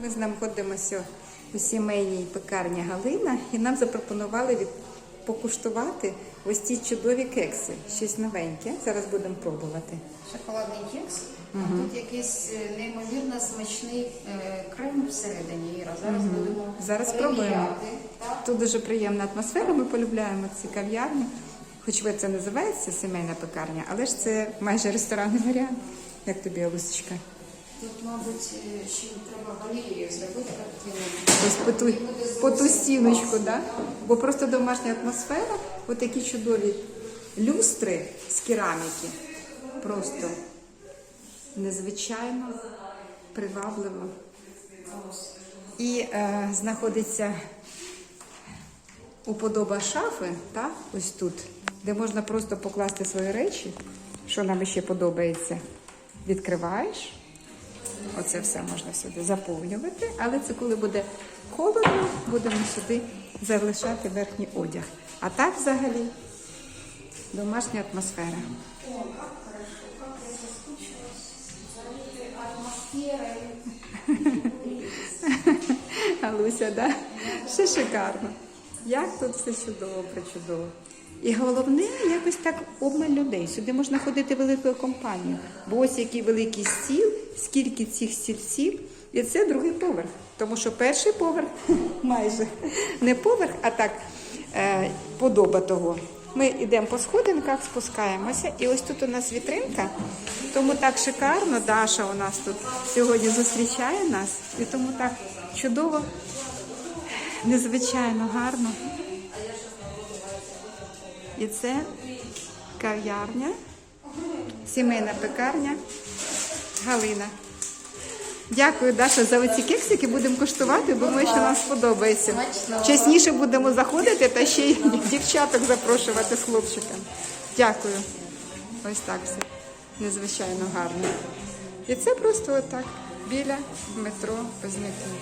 Ми знаходимося у сімейній пекарні Галина і нам запропонували від... покуштувати ось ці чудові кекси. Щось новеньке. Зараз будемо пробувати. Шоколадний кекс, а тут якийсь е, неймовірно смачний е, крем всередині. Іра, зараз будемо Зараз перевіряти. Так. Тут дуже приємна атмосфера. Ми полюбляємо ці кав'ярні. Хоч ви це називається сімейна пекарня, але ж це майже ресторанний варіант. Як тобі, Алусечка? Тут, мабуть, е, ще треба галерею зробити картину. Ось по ту, по ту стіночку, да? бо просто домашня атмосфера, от такі чудові люстри з кераміки. Просто незвичайно привабливо. І е, знаходиться уподоба шафи, та? ось тут, де можна просто покласти свої речі, що нам ще подобається. Відкриваєш. Оце все можна сюди заповнювати, але це коли буде холодно, будемо сюди залишати верхній одяг. А так взагалі домашня атмосфера. Алуся, да? Ще шикарно. Як тут все чудово, причудово. І головне, якось так обмаль людей. Сюди можна ходити великою компанією. Бо ось який великий стіл, скільки цих стільців, і це другий поверх. Тому що перший поверх майже не поверх, а так е, подоба того. Ми йдемо по сходинках, спускаємося, і ось тут у нас вітринка, тому так шикарно. Даша у нас тут сьогодні зустрічає нас, і тому так чудово, незвичайно гарно. І це кав'ярня, сімейна пекарня Галина. Дякую, Даша, за оці кексики. Будемо куштувати. Думаю, що нам сподобається. Частіше будемо заходити та ще й дівчаток запрошувати з хлопчиком. Дякую. Ось так все. Незвичайно гарно. І це просто отак біля метро Позняків.